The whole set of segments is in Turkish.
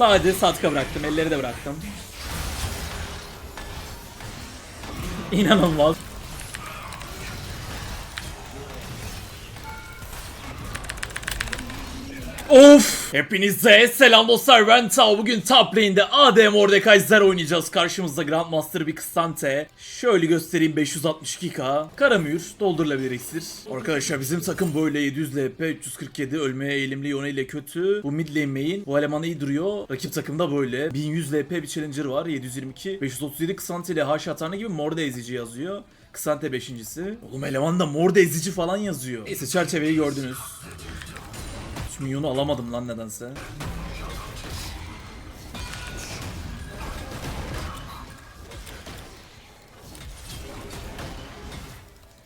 Sadece satka bıraktım. Elleri de bıraktım. İnanılmaz. Of! Hepinize selam dostlar ben Tao. Bugün top lane'de AD Mordekaiser oynayacağız. Karşımızda Grandmaster bir Kıstante. Şöyle göstereyim 562k. Karamür doldurulabilir iksir. Arkadaşlar bizim takım böyle 700 LP 347 ölmeye eğilimli Yone ile kötü. Bu mid lane main. Bu eleman iyi duruyor. Rakip takımda böyle. 1100 LP bir challenger var. 722. 537 Kıstante ile H atarına gibi Morde yazıyor. Kısante beşincisi. Oğlum eleman da ezici falan yazıyor. Neyse çerçeveyi gördünüz. Minyonu alamadım lan nedense.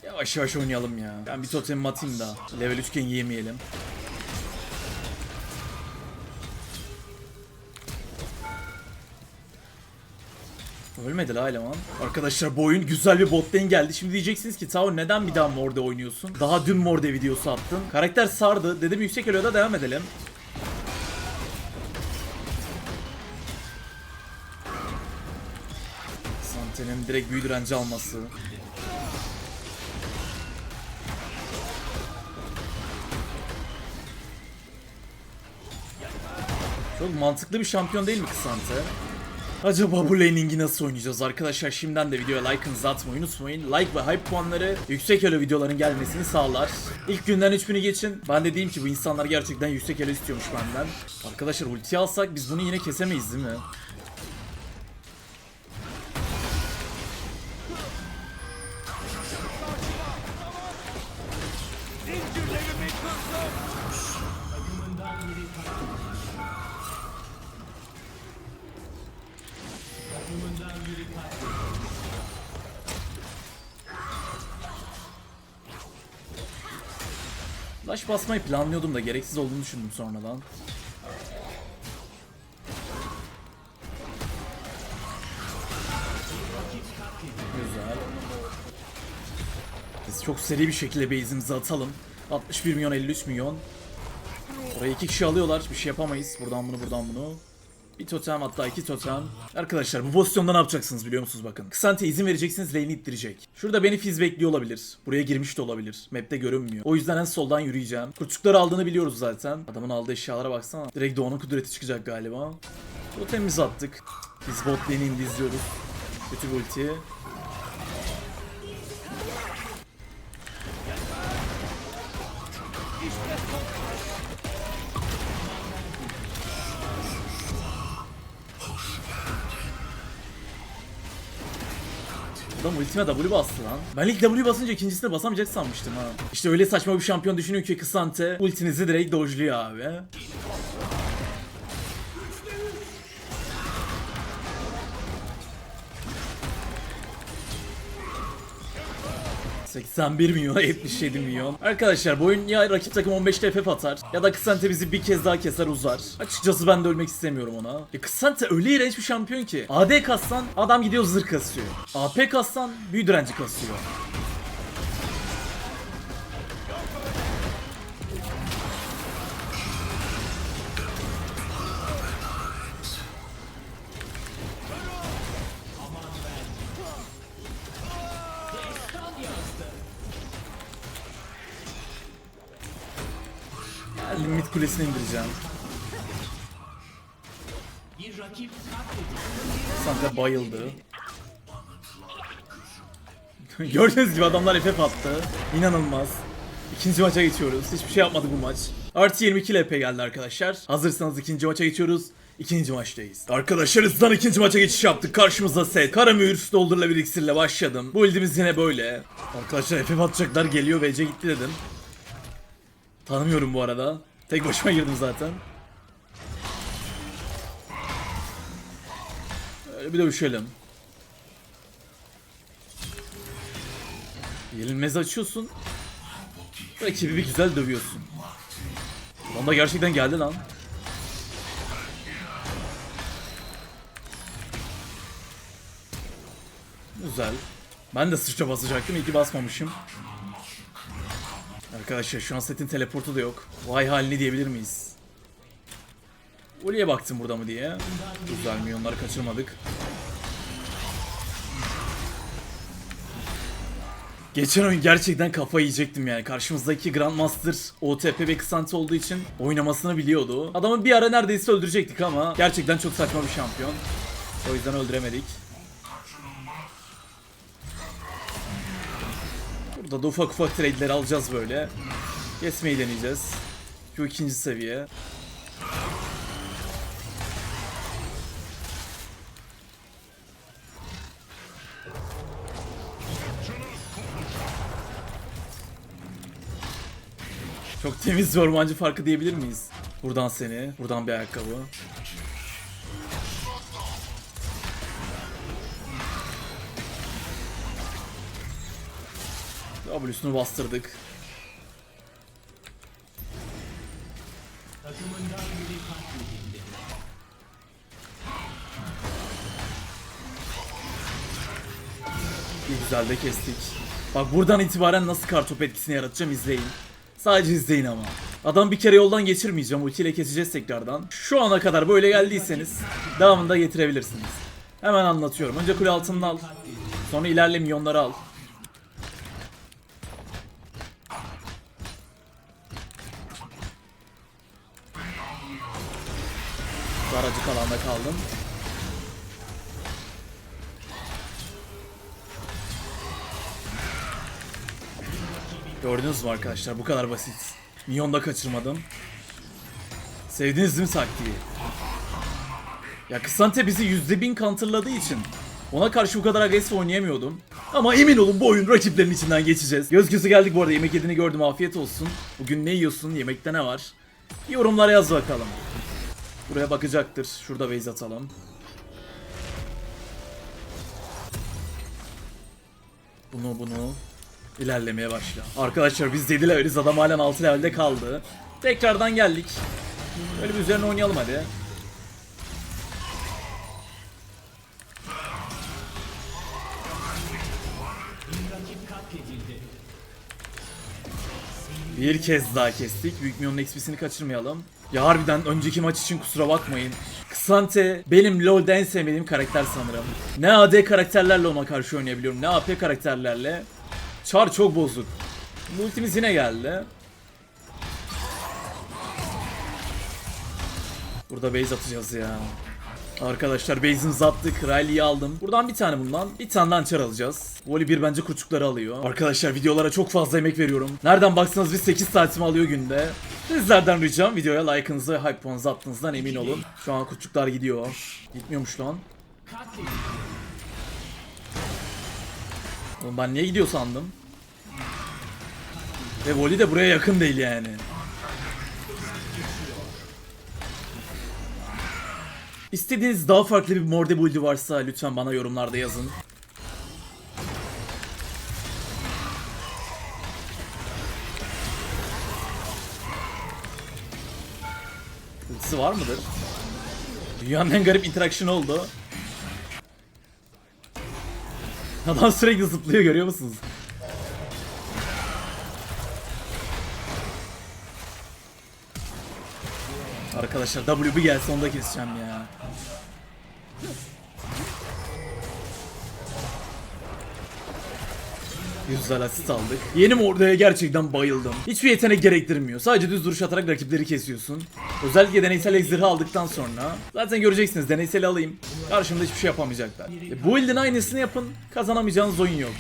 Yavaş yavaş oynayalım ya. Ben bir totemimi atayım da. Level 3'ken yemeyelim. Ölmedi la eleman. Arkadaşlar bu oyun güzel bir bot lane geldi. Şimdi diyeceksiniz ki Tao neden bir daha Morde oynuyorsun? Daha dün Morde videosu attın. Karakter sardı. Dedim yüksek eloda devam edelim. Sante'nin direkt büyü direnci alması. Çok mantıklı bir şampiyon değil mi Kısante? Acaba bu laning'i nasıl oynayacağız arkadaşlar? Şimdiden de videoya like'ınızı atmayı unutmayın. Like ve hype puanları yüksek elo videoların gelmesini sağlar. İlk günden 3000'i geçin. Ben de diyeyim ki bu insanlar gerçekten yüksek elo istiyormuş benden. Arkadaşlar ulti alsak biz bunu yine kesemeyiz değil mi? Flash basmayı planlıyordum da gereksiz olduğunu düşündüm sonradan. Güzel. Biz çok seri bir şekilde base'imizi atalım. 61 milyon 53 milyon. Orayı iki kişi alıyorlar. Bir şey yapamayız. Buradan bunu buradan bunu. Bir totem hatta iki totem. Arkadaşlar bu pozisyonda ne yapacaksınız biliyor musunuz bakın. Kısante izin vereceksiniz lane'i ittirecek. Şurada beni Fizz bekliyor olabilir. Buraya girmiş de olabilir. Map'te görünmüyor. O yüzden en soldan yürüyeceğim. Kurçukları aldığını biliyoruz zaten. Adamın aldığı eşyalara baksana. Direkt Doğan'ın kudreti çıkacak galiba. Totemimizi attık. Biz bot lane'i izliyoruz. Kötü bir ulti. Adam ultime W bastı lan. Ben ilk W basınca ikincisine basamayacak sanmıştım ha. İşte öyle saçma bir şampiyon düşünün ki Kısante ultinizi direkt dojluyor abi. 81 milyon 77 milyon. Arkadaşlar bu oyun ya rakip takım 15 TP atar ya da Kısante bizi bir kez daha keser uzar. Açıkçası ben de ölmek istemiyorum ona. Ya Kısante öyle iğrenç bir şampiyon ki. AD kassan adam gidiyor zırh kasıyor. AP kassan büyü direnci kasıyor. Kulesini indireceğim. Santa bayıldı. Gördüğünüz gibi adamlar FF attı. İnanılmaz. İkinci maça geçiyoruz. Hiçbir şey yapmadı bu maç. Artı 22 LP geldi arkadaşlar. Hazırsanız ikinci maça geçiyoruz. İkinci maçtayız. Arkadaşlar hızdan ikinci maça geçiş yaptık. Karşımızda set. Karamür doldurulabilir iksirle başladım. Bu ildimiz yine böyle. Arkadaşlar FF atacaklar geliyor VC gitti dedim. Tanımıyorum bu arada. Tek başıma girdim zaten. Öyle bir dövüşelim. Yenilmez açıyorsun. Rakibi bir güzel dövüyorsun. Lan da gerçekten geldi lan. Güzel. Ben de sıçra basacaktım. İyi basmamışım. Arkadaşlar şu an setin teleportu da yok. Vay halini diyebilir miyiz? Uli'ye baktım burada mı diye. Güzel milyonları kaçırmadık. Geçen oyun gerçekten kafa yiyecektim yani. Karşımızdaki Grandmaster OTP ve Kısante olduğu için oynamasını biliyordu. Adamı bir ara neredeyse öldürecektik ama gerçekten çok saçma bir şampiyon. O yüzden öldüremedik. Burada da ufak ufak trade'leri alacağız böyle. Kesmeyi deneyeceğiz. Şu ikinci seviye. Çok temiz bir ormancı farkı diyebilir miyiz? Buradan seni, buradan bir ayakkabı. W'sunu bastırdık. Güzel de kestik. Bak buradan itibaren nasıl kartop etkisini yaratacağım izleyin. Sadece izleyin ama. Adam bir kere yoldan geçirmeyeceğim. Ultiyle keseceğiz tekrardan. Şu ana kadar böyle geldiyseniz devamında getirebilirsiniz. Hemen anlatıyorum. Önce kule altını al. Sonra ilerle milyonları al. Daracık alanda kaldım. Gördünüz mü arkadaşlar bu kadar basit. Minyon da kaçırmadım. Sevdiniz mi taktiği? Ya Kısante bizi %1000 counterladığı için ona karşı bu kadar agresif oynayamıyordum. Ama emin olun bu oyun rakiplerin içinden geçeceğiz. Göz gözü geldik bu arada yemek yediğini gördüm afiyet olsun. Bugün ne yiyorsun yemekte ne var? Yorumlara yaz bakalım. Buraya bakacaktır. Şurada base atalım. Bunu bunu ilerlemeye başla. Arkadaşlar biz 7 leveliz adam halen 6 levelde kaldı. Tekrardan geldik. Böyle bir üzerine oynayalım hadi. Bir kez daha kestik. Büyük Minyon'un XP'sini kaçırmayalım. Ya harbiden önceki maç için kusura bakmayın. Kısante benim LoL'de en sevmediğim karakter sanırım. Ne AD karakterlerle ona karşı oynayabiliyorum ne AP karakterlerle. Char çok bozuk. Ultimiz yine geldi. Burada base atacağız ya. Arkadaşlar base'imizi attık. Riley'i aldım. Buradan bir tane bundan. Bir tane de hançer alacağız. Voli bir bence kurçukları alıyor. Arkadaşlar videolara çok fazla emek veriyorum. Nereden baksanız bir 8 saatimi alıyor günde. Sizlerden ricam videoya like'ınızı ve hype puanınızı attığınızdan emin olun. Şu an kurçuklar gidiyor. Gitmiyormuş lan. Oğlum ben niye gidiyor sandım? Ve Voli de buraya yakın değil yani. İstediğiniz daha farklı bir morde build'i varsa lütfen bana yorumlarda yazın. Ultisi var mıdır? Dünyanın en garip interaction oldu. Adam sürekli zıplıyor görüyor musunuz? Arkadaşlar W bir gelse onu da keseceğim ya. Güzel asist aldık. Yeni Mordo'ya gerçekten bayıldım. Hiçbir yetenek gerektirmiyor. Sadece düz duruş atarak rakipleri kesiyorsun. Özellikle deneysel egzerhi aldıktan sonra. Zaten göreceksiniz deneyseli alayım. Karşımda hiçbir şey yapamayacaklar. E, bu ildin aynısını yapın. Kazanamayacağınız oyun yok.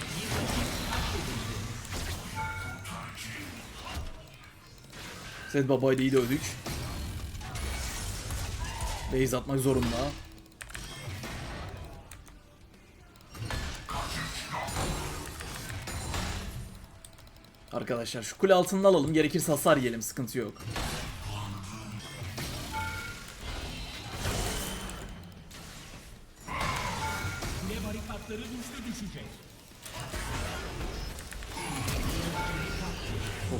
Zed Baba'yı iyi dövdük. Base atmak zorunda. Arkadaşlar şu kule altında alalım. Gerekirse hasar yiyelim. Sıkıntı yok.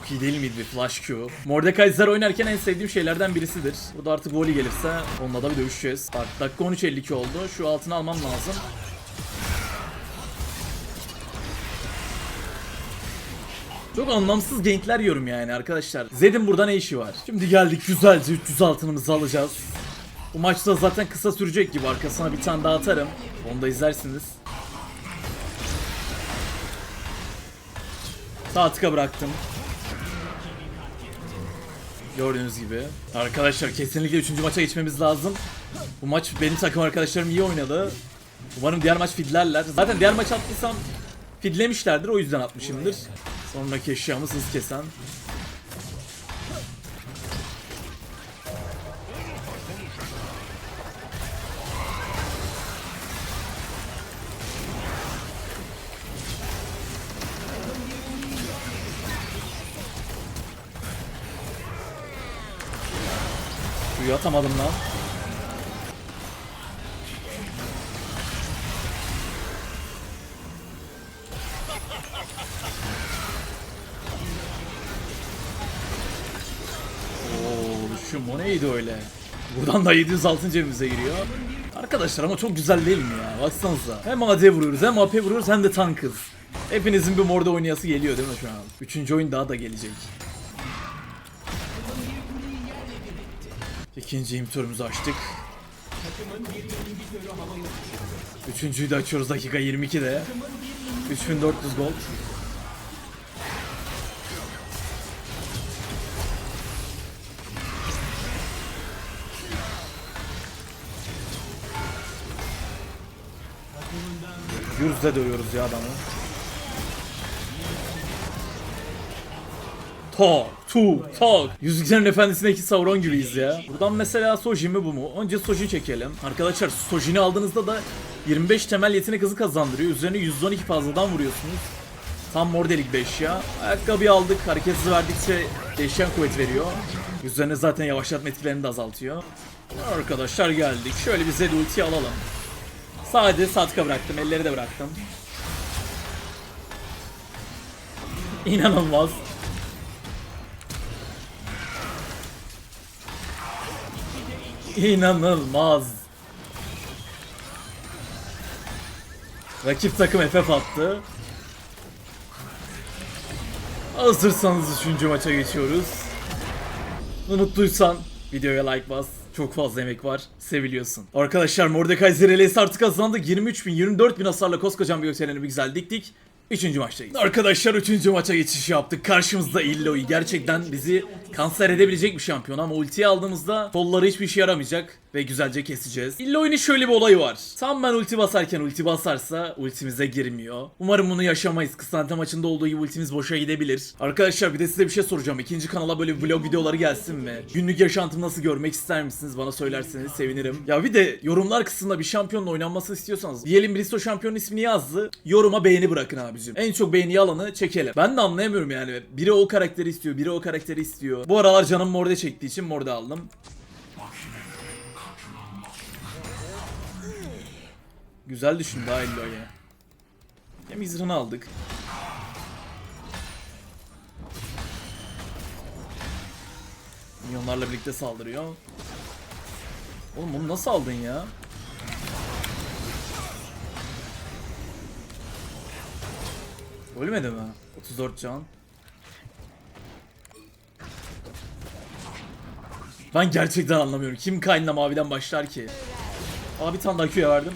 Çok iyi değil miydi flash Q? Mordekaiser oynarken en sevdiğim şeylerden birisidir. Burada artık voli gelirse onunla da bir dövüşeceğiz. Bak dakika 13.52 oldu. Şu altını almam lazım. Çok anlamsız gankler yiyorum yani arkadaşlar. Zed'in burada ne işi var? Şimdi geldik güzelce 300 altınımızı alacağız. Bu maçta zaten kısa sürecek gibi arkasına bir tane daha atarım. Onu da izlersiniz. Sağ tıka bıraktım. Gördüğünüz gibi. Arkadaşlar kesinlikle 3. maça geçmemiz lazım. Bu maç benim takım arkadaşlarım iyi oynadı. Umarım diğer maç fidlerler. Zaten diğer maç attıysam fidlemişlerdir o yüzden atmışımdır. Sonraki eşyamız hız kesen. Atamadım lan. O neydi öyle? Buradan da 706. cebimize giriyor. Arkadaşlar ama çok güzel değil mi ya? Baksanıza. Hem AD vuruyoruz hem AP vuruyoruz hem de tankız. Hepinizin bir morda oynayası geliyor değil mi şu an? Üçüncü oyun daha da gelecek. İkinci imitörümüzü açtık. Üçüncüyü de açıyoruz dakika 22'de. 3400 gold. Yüzde dövüyoruz ya adamı. Tak, tu, tak. Yüzüklerin Efendisi'ndeki Sauron gibiyiz ya. Buradan mesela Sojin mi bu mu? Önce Sojin çekelim. Arkadaşlar Sojin'i aldığınızda da 25 temel yetenek hızı kazandırıyor. Üzerine 112 fazladan vuruyorsunuz. Tam mordelik 5 ya. Ayakkabıyı aldık. Hareket hızı verdikçe değişen kuvvet veriyor. Üzerine zaten yavaşlatma etkilerini de azaltıyor. Arkadaşlar geldik. Şöyle bir Zed ulti alalım. Sadece satka bıraktım. Elleri de bıraktım. İnanılmaz. İnanılmaz. Rakip takım FF attı. Hazırsanız 3. maça geçiyoruz. Unuttuysan videoya like bas. Çok fazla emek var. Seviliyorsun. Arkadaşlar Mordekai Zerelesi artık kazandık. 23 bin 24 bin hasarla koskocaman bir yükseleni bir güzel diktik. Üçüncü maçtayız. Arkadaşlar üçüncü maça geçiş yaptık. Karşımızda Illoi. Gerçekten bizi kanser edebilecek bir şampiyon ama ultiyi aldığımızda kolları hiçbir işe yaramayacak ve güzelce keseceğiz. Illoi'nin şöyle bir olayı var. Tam ben ulti basarken ulti basarsa ultimize girmiyor. Umarım bunu yaşamayız. Kısante maçında olduğu gibi ultimiz boşa gidebilir. Arkadaşlar bir de size bir şey soracağım. İkinci kanala böyle vlog videoları gelsin mi? Günlük yaşantımı nasıl görmek ister misiniz? Bana söylerseniz sevinirim. Ya bir de yorumlar kısmında bir şampiyonla oynanmasını istiyorsanız diyelim birisi o şampiyonun ismini yazdı. Yoruma beğeni bırakın abicim. En çok beğeni alanı çekelim. Ben de anlayamıyorum yani. Biri o karakteri istiyor, biri o karakteri istiyor. Bu aralar canım morde çektiği için morde aldım. Güzel düşün daha Illo'ya. Hem izrını aldık. Milyonlarla birlikte saldırıyor. Oğlum bunu nasıl aldın ya? Ölmedi mi? 34 can. Ben gerçekten anlamıyorum. Kim Kayn'la maviden başlar ki? Abi bir tane daha Q'ya verdim.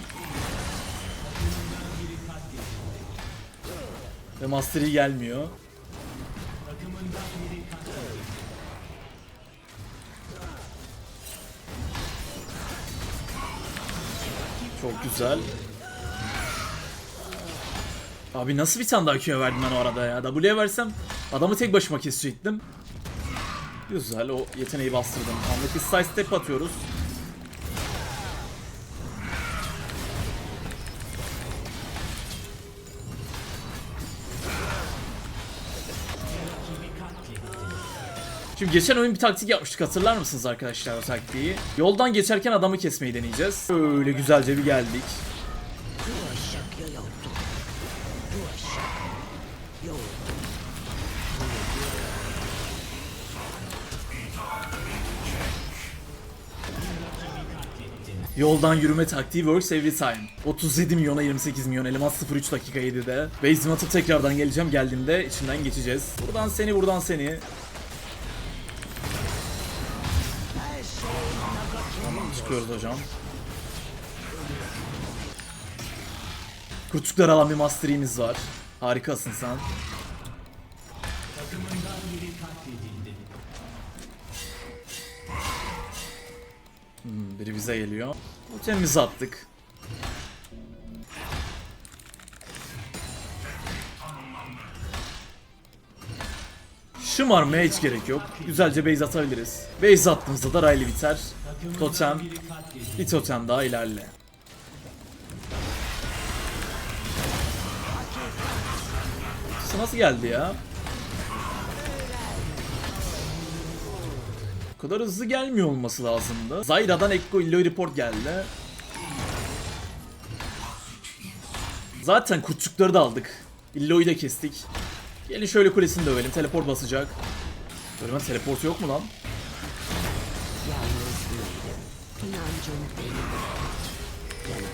Ve Master Yi gelmiyor. Çok güzel. Abi nasıl bir tane daha Q'ya verdim ben o arada ya? W'ye versem adamı tek başıma kesecektim. Güzel o yeteneği bastırdım. Anlık bir side step atıyoruz. Şimdi geçen oyun bir taktik yapmıştık hatırlar mısınız arkadaşlar o taktiği? Yoldan geçerken adamı kesmeyi deneyeceğiz. Öyle güzelce bir geldik. Yoldan yürüme taktiği works every time. 37 milyona 28 milyon eleman 03 dakika 7'de. Base'imi atıp tekrardan geleceğim. Geldiğimde içinden geçeceğiz. Buradan seni buradan seni. Yapıyoruz hocam. Kurtçukları alan bir masterimiz var. Harikasın sen. Hmm, biri bize geliyor. Totemimizi attık. Şımarmaya hiç gerek yok. Güzelce base atabiliriz. Base attığımızda da Riley biter. Totem. Bir totem daha ilerle. Nasıl geldi ya? Bu kadar hızlı gelmiyor olması lazımdı. Zyra'dan Ekko Illoy Report geldi. Zaten kurtçukları da aldık. Illoy'u da kestik. Gelin şöyle kulesini dövelim. Teleport basacak. Böyle teleport yok mu lan?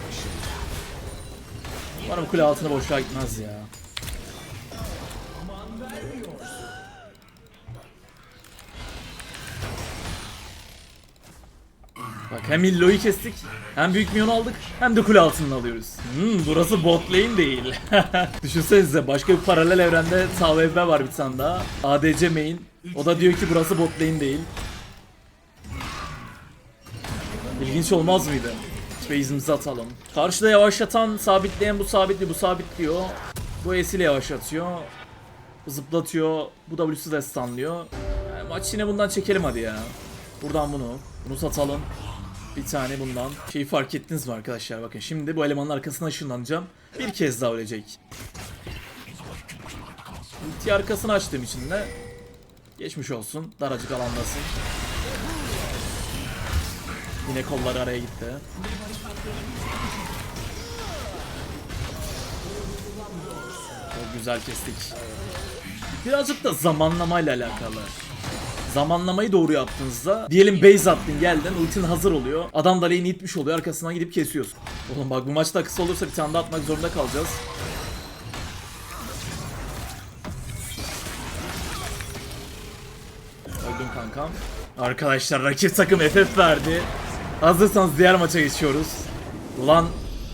Başında. Umarım kule altına boşluğa gitmez ya. Bak hem Illo'yu kestik, hem büyük minyon aldık, hem de kule altını alıyoruz. Hmm, burası bot lane değil. Düşünsenize başka bir paralel evrende TVB var bir tane daha. ADC main. O da diyor ki burası bot lane değil. İlginç olmaz mıydı? Base'imizi atalım. Karşıda yavaşlatan, sabitleyen bu sabitli, bu sabitliyor. Bu S ile yavaşlatıyor. Zıplatıyor. Bu W'su da stunlıyor. Yani maç yine bundan çekelim hadi ya. Buradan bunu. Bunu satalım. Bir tane bundan. Şeyi fark ettiniz mi arkadaşlar? Bakın şimdi bu elemanın arkasına ışınlanacağım. Bir kez daha ölecek. Ulti arkasını açtığım için de geçmiş olsun. Daracık alandasın. Yine kolları araya gitti. Çok güzel kestik. Birazcık da zamanlamayla alakalı. Zamanlamayı doğru yaptığınızda diyelim base attın geldin ultin hazır oluyor. Adam da lane'i itmiş oluyor arkasından gidip kesiyorsun. Oğlum bak bu maçta kısa olursa bir tane daha atmak zorunda kalacağız. Öldüm kankam. Arkadaşlar rakip takım FF verdi. Hazırsanız diğer maça geçiyoruz. Ulan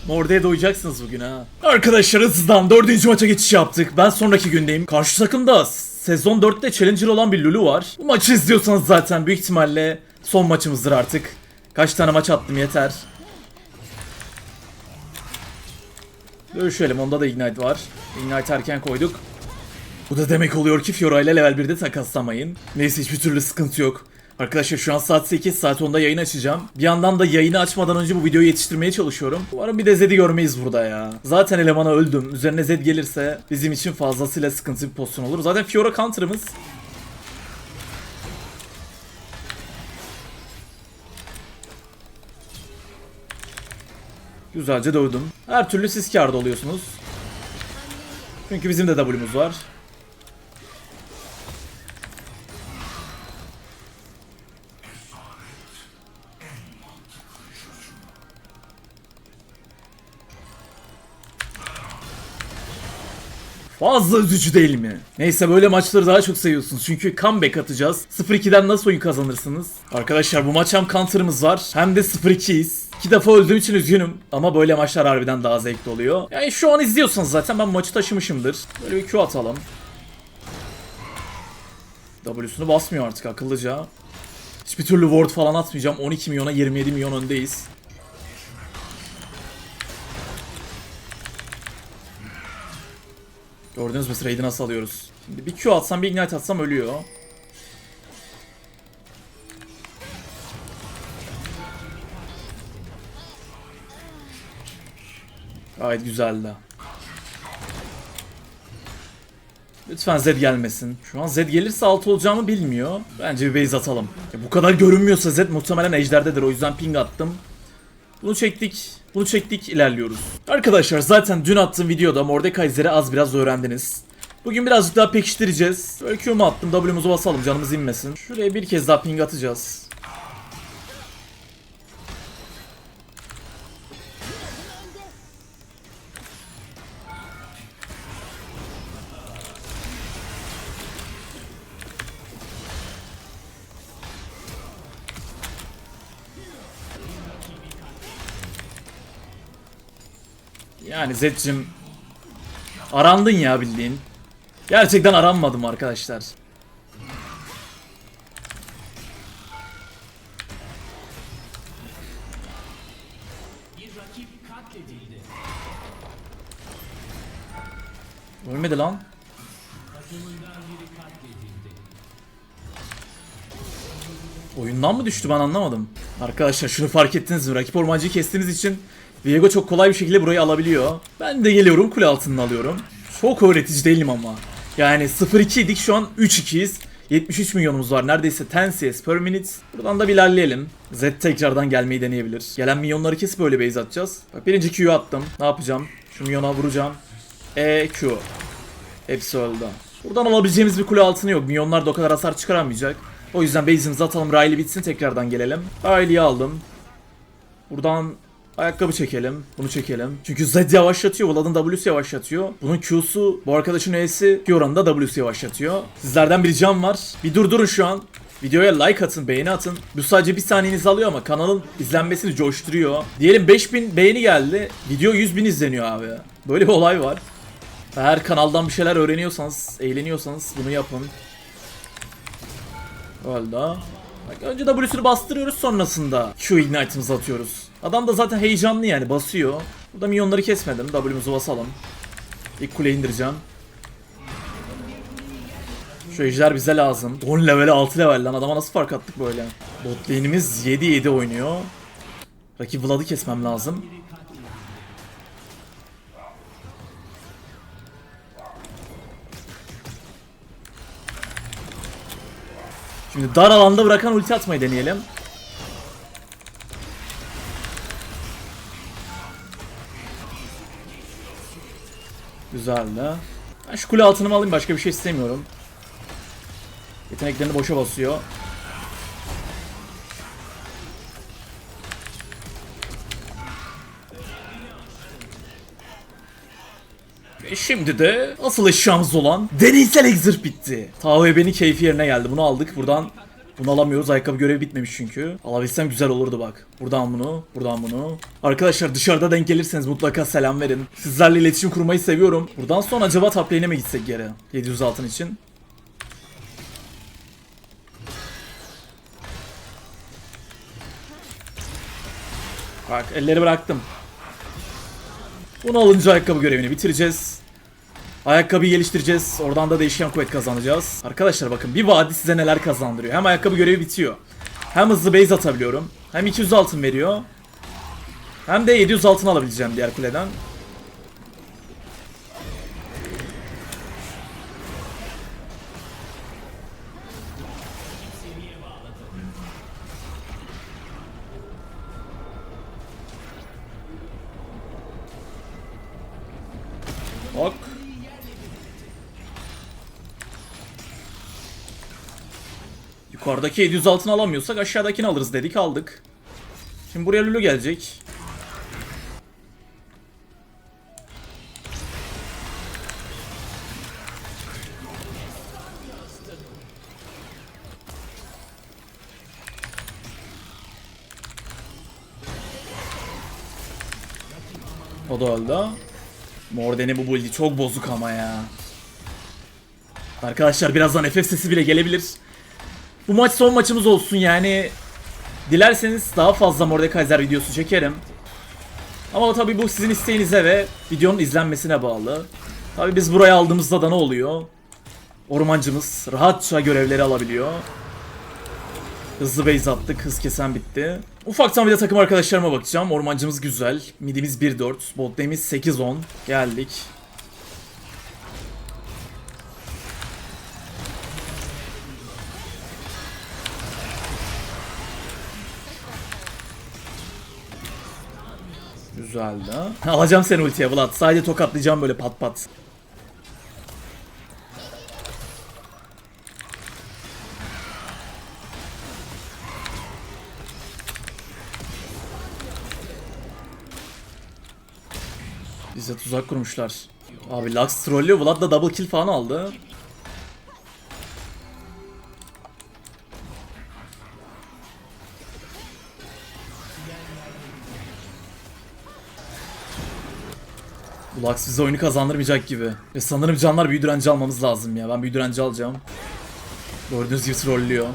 Morde'ye doyacaksınız bugün ha. Arkadaşlar hızlıdan dördüncü maça geçiş yaptık. Ben sonraki gündeyim. Karşı takımda sezon 4'te Challenger olan bir Lulu var. Bu maçı izliyorsanız zaten büyük ihtimalle son maçımızdır artık. Kaç tane maç attım yeter. Dövüşelim onda da Ignite var. Ignite erken koyduk. Bu da demek oluyor ki Fiora ile level 1'de takaslamayın. Neyse hiçbir türlü sıkıntı yok. Arkadaşlar şu an saat 8, saat 10'da yayın açacağım. Bir yandan da yayını açmadan önce bu videoyu yetiştirmeye çalışıyorum. Umarım bir de Zed'i görmeyiz burada ya. Zaten elemana öldüm. Üzerine Zed gelirse bizim için fazlasıyla sıkıntı bir pozisyon olur. Zaten Fiora counter'ımız. Güzelce dövdüm. Her türlü siz kârda oluyorsunuz. Çünkü bizim de W'muz var. Fazla üzücü değil mi? Neyse böyle maçları daha çok seviyorsunuz. Çünkü comeback atacağız. 0-2'den nasıl oyun kazanırsınız? Arkadaşlar bu maç hem counter'ımız var hem de 0-2'yiz. İki defa öldüğüm için üzgünüm. Ama böyle maçlar harbiden daha zevkli oluyor. Yani şu an izliyorsanız zaten ben maçı taşımışımdır. Böyle bir Q atalım. W'sunu basmıyor artık akıllıca. Hiçbir türlü ward falan atmayacağım. 12 milyona 27 milyon öndeyiz. Gördünüz mü trade'i nasıl alıyoruz? Şimdi bir Q atsam bir ignite atsam ölüyor. Gayet güzeldi. Lütfen Zed gelmesin. Şu an Zed gelirse alt olacağımı bilmiyor. Bence bir base atalım. Ya bu kadar görünmüyorsa Zed muhtemelen ejderdedir. O yüzden ping attım. Bunu çektik. Bunu çektik ilerliyoruz. Arkadaşlar zaten dün attığım videoda Mordekaiser'i az biraz öğrendiniz. Bugün birazcık daha pekiştireceğiz. Böyle Q'mu attım. W'muzu basalım canımız inmesin. Şuraya bir kez daha ping atacağız. Yani Zed'cim arandın ya bildiğin. Gerçekten aranmadım arkadaşlar. Ölmedi lan. Oyundan mı düştü ben anlamadım. Arkadaşlar şunu fark ettiniz mi? Rakip ormancıyı kestiğiniz için Viego çok kolay bir şekilde burayı alabiliyor. Ben de geliyorum kule altını alıyorum. Çok öğretici değilim ama. Yani 0-2 idik şu an 3-2'yiz. 73 milyonumuz var. Neredeyse 10 CS per minute. Buradan da bir ilerleyelim. Z tekrardan gelmeyi deneyebilir. Gelen milyonları kesip böyle base atacağız. Bak birinci Q'yu attım. Ne yapacağım? Şu milyona vuracağım. E Q. Hepsi öldü. Buradan alabileceğimiz bir kule altını yok. Milyonlar da o kadar hasar çıkaramayacak. O yüzden base'imizi atalım. Riley bitsin tekrardan gelelim. Riley'i aldım. Buradan ayakkabı çekelim. Bunu çekelim. Çünkü Z yavaşlatıyor. Vlad'ın W'su yavaşlatıyor. Bunun Q'su bu arkadaşın E'si Q oranında W'su yavaşlatıyor. Sizlerden bir ricam var. Bir durdurun şu an. Videoya like atın, beğeni atın. Bu sadece bir saniyenizi alıyor ama kanalın izlenmesini coşturuyor. Diyelim 5000 beğeni geldi. Video 100.000 izleniyor abi. Böyle bir olay var. Eğer kanaldan bir şeyler öğreniyorsanız, eğleniyorsanız bunu yapın. Öyle. Bak önce W'sunu bastırıyoruz sonrasında Q ignite'ımızı atıyoruz. Adam da zaten heyecanlı yani basıyor. Burada minyonları kesmedim. W'muzu basalım. İlk kule indireceğim. Şu ejder bize lazım. 10 level 6 level lan adama nasıl fark attık böyle. Bot lane'imiz 7-7 oynuyor. Rakip Vlad'ı kesmem lazım. Şimdi dar alanda bırakan ulti atmayı deneyelim. Güzel. Ben şu kule altını mı alayım başka bir şey istemiyorum. Yeteneklerini boşa basıyor. Ve şimdi de asıl eşyamız olan deneysel exir bitti. TVB'nin keyfi yerine geldi. Bunu aldık. Buradan bunu alamıyoruz. Ayakkabı görevi bitmemiş çünkü. Alabilsem güzel olurdu bak. Buradan bunu, buradan bunu. Arkadaşlar dışarıda denk gelirseniz mutlaka selam verin. Sizlerle iletişim kurmayı seviyorum. Buradan sonra acaba top lane'e mi gitsek geri? 700 altın için. Bak elleri bıraktım. Bunu alınca ayakkabı görevini bitireceğiz. Ayakkabıyı geliştireceğiz. Oradan da değişken kuvvet kazanacağız. Arkadaşlar bakın bir vadi size neler kazandırıyor. Hem ayakkabı görevi bitiyor. Hem hızlı base atabiliyorum. Hem 200 altın veriyor. Hem de 700 altın alabileceğim diğer kuleden. Yukarıdaki 700 altın alamıyorsak aşağıdakini alırız dedik aldık. Şimdi buraya Lulu gelecek. O da öldü. Morden'i bu build'i çok bozuk ama ya. Arkadaşlar birazdan FF sesi bile gelebilir. Bu maç son maçımız olsun yani. Dilerseniz daha fazla Mordekaiser videosu çekerim. Ama tabii bu sizin isteğinize ve videonun izlenmesine bağlı. Tabii biz buraya aldığımızda da ne oluyor? Ormancımız rahatça görevleri alabiliyor. Hızlı base attık, hız kesen bitti. Ufaktan bir de takım arkadaşlarıma bakacağım. Ormancımız güzel. Midimiz 1-4, bot lane'imiz 8-10. Geldik. Güzeldi. Alacağım seni ultiye Vlad. Sadece tokatlayacağım böyle pat pat. Bize tuzak kurmuşlar. Abi Lux trollüyor. Vlad da double kill falan aldı. Lux bize oyunu kazandırmayacak gibi. Ve sanırım canlar büyü direnci almamız lazım ya. Ben büyü direnci alacağım. Gördüğünüz gibi trollüyor.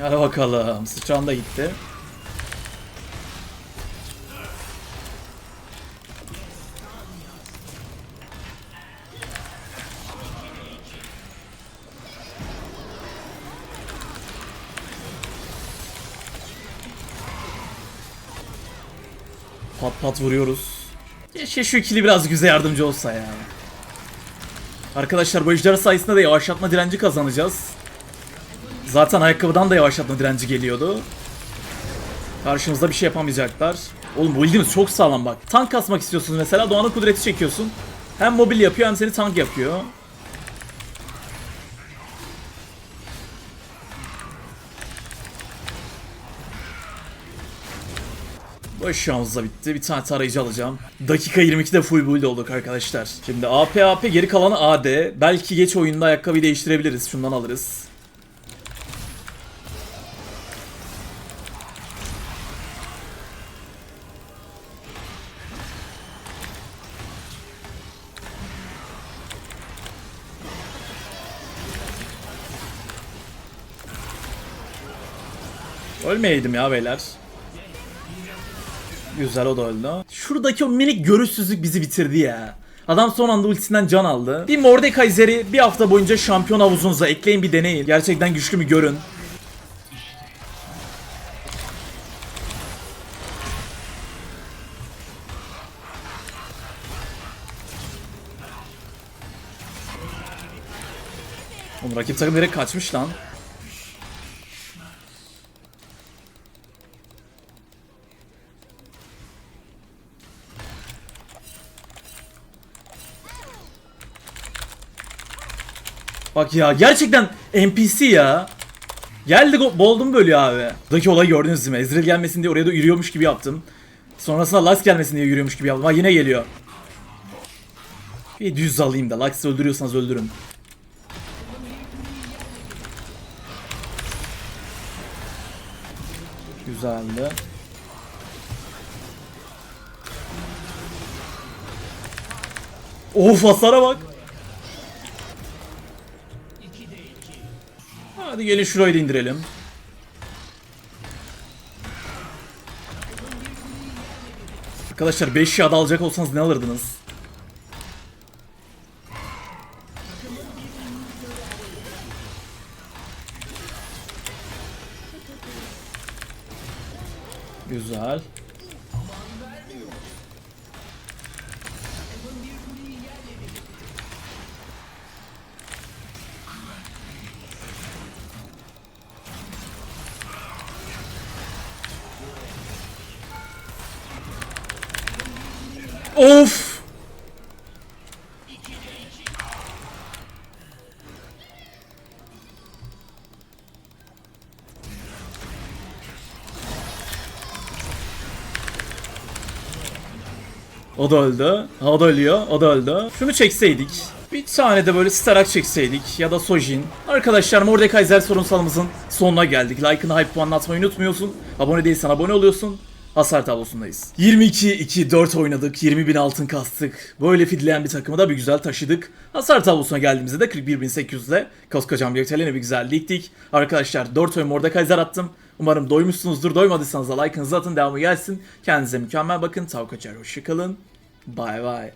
Hadi bakalım. Sıçan da gitti. Pat vuruyoruz. Keşke şu ikili biraz bize yardımcı olsa ya. Arkadaşlar bu ejderha sayesinde de yavaşlatma direnci kazanacağız. Zaten ayakkabıdan da yavaşlatma direnci geliyordu. Karşımızda bir şey yapamayacaklar. Oğlum bu bildiğimiz çok sağlam bak. Tank kasmak istiyorsun mesela Doğan'ın kudreti çekiyorsun. Hem mobil yapıyor hem seni tank yapıyor. Da bitti. Bir tane tarayıcı alacağım. Dakika 22'de full build olduk arkadaşlar. Şimdi AP AP geri kalanı AD. Belki geç oyunda ayakkabıyı değiştirebiliriz. Şundan alırız. Ölmeyeydim ya beyler. Güzel o da öldü. Şuradaki o minik görüşsüzlük bizi bitirdi ya. Adam son anda ultisinden can aldı. Bir Mordekaiser'i bir hafta boyunca şampiyon havuzunuza ekleyin bir deneyin. Gerçekten güçlü mü görün. Oğlum rakip takım direkt kaçmış lan. Bak ya gerçekten NPC ya. Geldi boldum bölüyor abi. Buradaki olayı gördünüz mi? Ezreal gelmesin diye oraya da yürüyormuş gibi yaptım. Sonrasında Lux gelmesin diye yürüyormuş gibi yaptım. Ha yine geliyor. Bir düz alayım da Lux'ı öldürüyorsanız öldürün. Güzeldi. Of hasara bak. Hadi gelin şurayı indirelim. Arkadaşlar 5 yağda alacak olsanız ne alırdınız? O da öldü. O da ölüyor. O da öldü. Şunu çekseydik. Bir tane de böyle Starak çekseydik ya da Sojin. Arkadaşlar Mordekaiser sorunsalımızın sonuna geldik. Like'ını hype puanını atmayı unutmuyorsun. Abone değilsen abone oluyorsun. Hasar tablosundayız. 22-2-4 oynadık. 20 bin altın kastık. Böyle fidleyen bir takımı da bir güzel taşıdık. Hasar tablosuna geldiğimizde de 41.800 ile koskocaman bir bir güzel diktik. Arkadaşlar 4 oyun Mordekaiser attım. Umarım doymuşsunuzdur. Doymadıysanız da like'ınızı atın devamı gelsin. Kendinize mükemmel bakın. Tavuk açar hoşçakalın. Bay bay.